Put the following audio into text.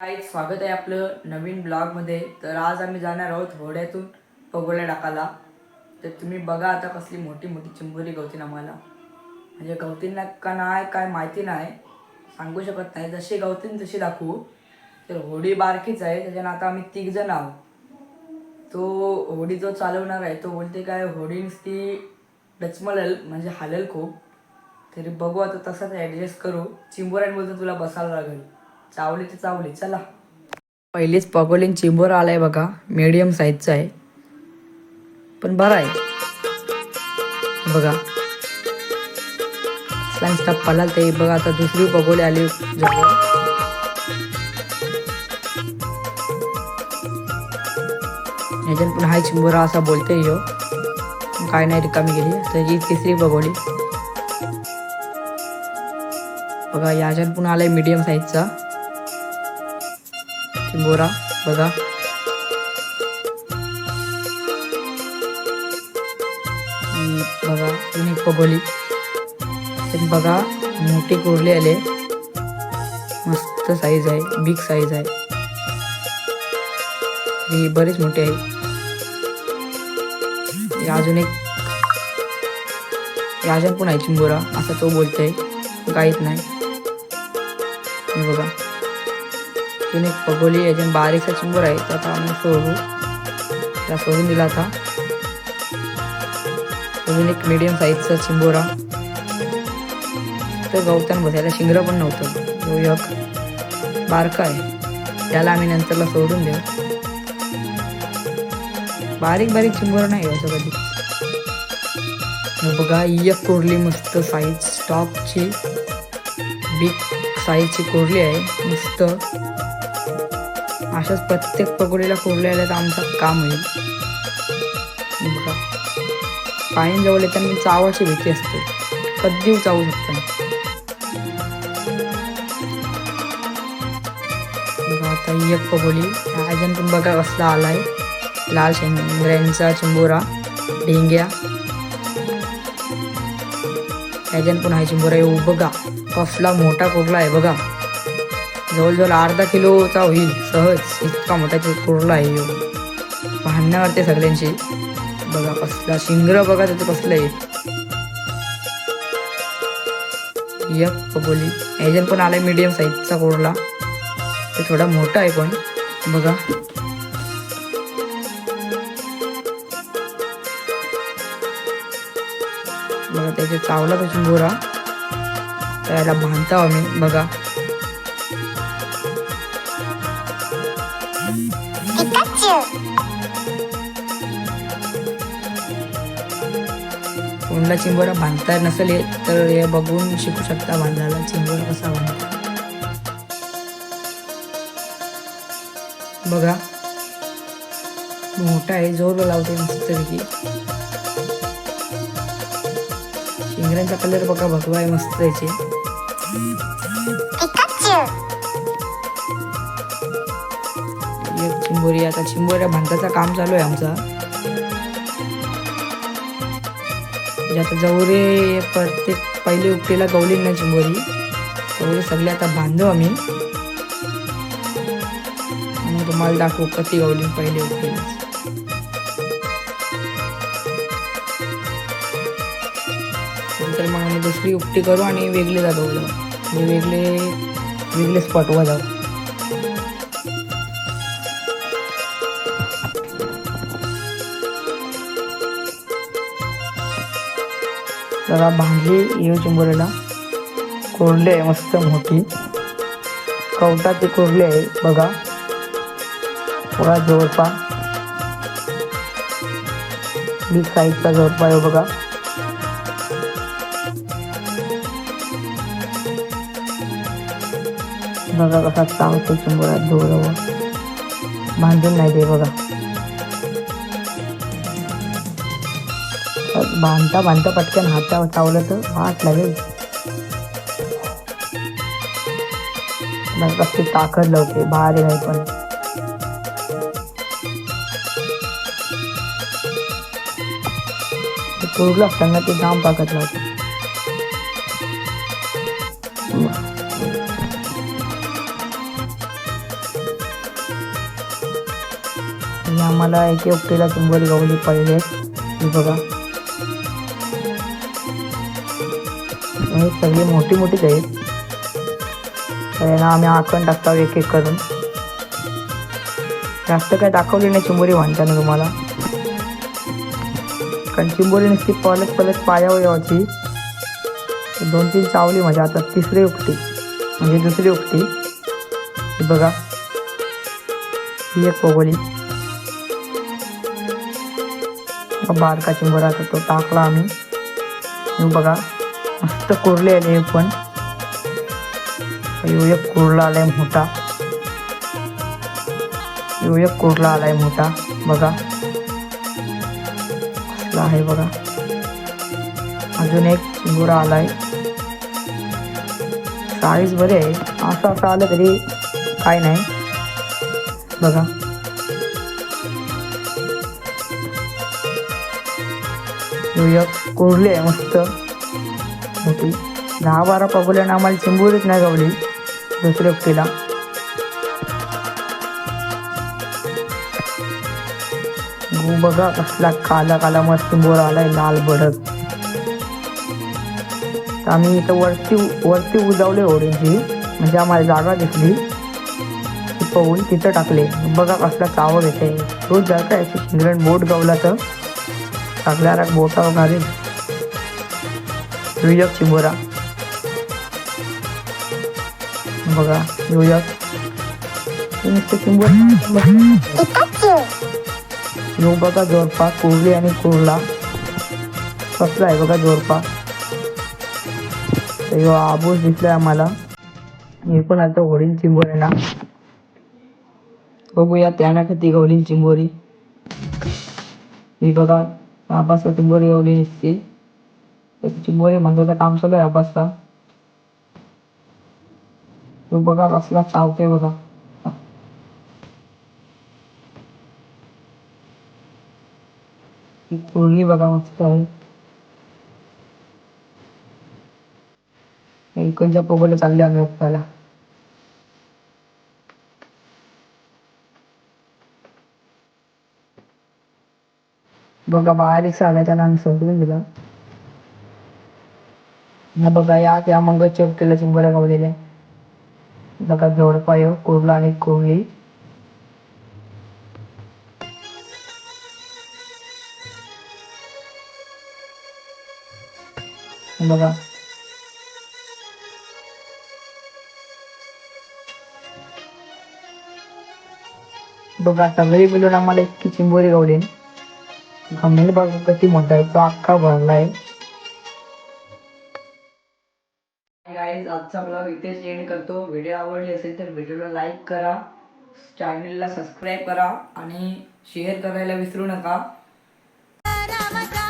काही स्वागत आहे आपलं नवीन ब्लॉगमध्ये. तर आज आम्ही जाणार आहोत होड्यातून पगोल्या टाकायला. तर तुम्ही बघा आता कसली मोठी मोठी चिंबोरी गवतीन आम्हाला. म्हणजे गवतींना का नाही काय माहिती नाही. सांगू शकत नाही. जशी गवतीन तशी दाखवू. तर होडी बारकीच आहे. त्याच्यानं आता आम्ही तिघ जण आहोत. तो होडी जो चालवणार आहे तो बोलते काय होडी नुसती डचमल म्हणजे हालेल खूप. तरी बघू आता तसंच ॲडजस्ट करू. चिंबोऱ्यान तुला बसायला लागेल. चावले ते चावली चला. पहिलीच पगोलीन चिंबोरा आलाय बघा. मीडियम साईजचा आहे. पण बरा आहे. बघा. स्लाइम स्टाफ ते बघा आता दुसरी पगोली आली जवळ. ह्याच्यात पण हाय चिंबोरा असा बोलते यो काय नाही रिकामी गेली. त्याची तिसरी बघोली बघा याच्यात पण आलाय मीडियम साईजचा चिंबोरा बघा. बघा युनिक पगोली. बघा मोठी कोरले आले. मस्त साईज आहे बिग साईज आहे. ही बरेच मोठी आहे. अजून एक राजन पण आहे चिंबोरा असं तो बोलतोय. काहीच नाही. हे बघा. तिने एक पगोली बारीकचा बारीकसा आहे तो आता आम्ही सोडू. त्याला सोडून दिला आता. अजून एक मिडियम साईजचा चिंबोरा. तो गवतान बसायला शिंगर पण नव्हतं. तो एक बारका आहे. त्याला आम्ही नंतरला सोडून देऊ. बारीक बारीक चिंबोरा नाही असं कधी. बघा एक कोरली मस्त साईज स्टॉकची बिग साईजची कोरली आहे मस्त. अशाच प्रत्येक पकोडीला कोरल्या आल्या तर आमचं काम होईल पायन पाणी जवळ येताना चावाची भीती असते. कधी चावू शकता आता ही एक पकोडी अजून पण बघा कसला आलाय. लाल शेंगऱ्यांचा चिंबोरा ढेंग्या. ह्याच्यात पण आहे चिंबोरा येऊ बघा. कसला मोठा कोरला आहे बघा. जवळजवळ अर्धा किलोचा होईल सहज. इतका मोठा कुर्ला कोरला आहे भांडणं भांडण्यावर ते सगळ्यांशी बघा कसला शिंगर बघा त्याचं कसलं आहे. एक कबोली. एजन पण आलाय मीडियम साईजचा कोरला. ते थोडा मोठा आहे पण. बघा. बघा त्याच्या चावला तो तर त्याला बांधतो आम्ही बघा. कोणला चिंबोरा बांधता नसेल तर हे बघून शिकू शकता बांधायला. चिंबोरा कसा बांधता? बघा. मोठा आहे जोर लावते मस्त पैकी. शिंगऱ्यांचा कलर बघा भगवा आहे मस्त याचे चिंबोरी आता चिंबोऱ्या बांधायचं काम चालू आहे आमचा. म्हणजे आता जवरे प्रत्येक पहिली उपटेला गवली ना चिंबोरी गवरी सगळे आता बांधू आम्ही. आणि तुम्हाला दाखवू कधी गवली पहिले उपटेला नंतर मग आम्ही दुसरी उपटी करू आणि वेगळे जातो. म्हणजे वेगळे वेगळे स्पॉटवर जाऊ. जरा भांडली येऊ चिंबोरीला कोरली आहे मस्त मोठी. कवटाची कोरली आहे बघा. थोडा जोरपा बिग साईजचा जोरपा आहे बघा. बघा कसा चावतो चिंबोरा जोरावर भांडून नाही ते बघा. बांधता बांधता पटकन हातावर चावलं तर हात लागेल. कसली ताकद लावते भारी नाही पण. कोरलं असताना ते जाम पाकत लावते. आणि आम्हाला एके एकटीला चिंबोरी गावली पाहिजे बघा. म्हणजे सगळी मोठी मोठीच आहेत. तर आम्ही आखण टाकतो एक एक करून. जास्त काय दाखवली नाही चिंबोरी म्हणताना तुम्हाला. कारण चिंबोरी नुसती पलत पलत पायावर यावची दोन तीन चावली माझ्या आता तिसरी उकटी म्हणजे दुसरी उकटी बघा. ही एक पोगोली. बारका चिंबोरा तो टाकला आम्ही. बघा. मस्त कोरले आले पण. एक कुरला आलाय मोठा. एक कुरला आलाय मोठा बघा. असला आहे बघा. अजून एक चिंगुरा आलाय. साईज बरे आहे असं असं आलं तरी काय नाही. बघा. एक कुरले आहे मस्त. होती. दहा बारा पगुल्यानं आम्हाला चिंबूरच नाही गावली. दुसऱ्या व्यक्तीला गो बघा कसला काला काला मस्त चिंबोर आलाय लाल बडक तर आम्ही इथं वरती वरती उजावले ओरेंजी म्हणजे आम्हाला जागा दिसली. ती पवून तिथं टाकले. बघा कसला चावं येते रोज जर का याची शिंगरण बोट गावला तर. टाकल्याला बोटा वगैरे युजक चिंबोरा बघा युजक नुसतं यो बघा जोरपा कुर्ली आणि कोरला. कसला आहे बघा जोरपा तर आबूस दिसलाय आम्हाला. हे पण आता होडील चिंबोरी ना बघूया त्याना किती गवली चिंबोरी ही बघा आबासा चिंबोरी गवली दिसते त्याची चिंबोरी म्हणतो काम चालू आहे अभ्यासचा तो बघा कसला चावते बघा. ही बघा मस्त आहे. इकडच्या पोगोला चालले आम्ही उपटायला बघा बाहेर एक साध्या त्याला आम्ही सोडून दिला हा बघा या त्या मग चेपटेला चिंबऱ्या गावलेल्या बघा जोडपाय कोरला आणि कोरली. बघा. बघा सगळी मिळून आम्हाला इतकी चिंबोरी गावली. गमेल बघा किती मोठा आहे तो अख्खा भरला आहे गाईज आजचा ब्लॉग इथेच एंड करतो. व्हिडिओ आवडली असेल तर व्हिडिओला लाईक करा. चॅनलला सबस्क्राईब करा आणि शेअर करायला विसरू नका.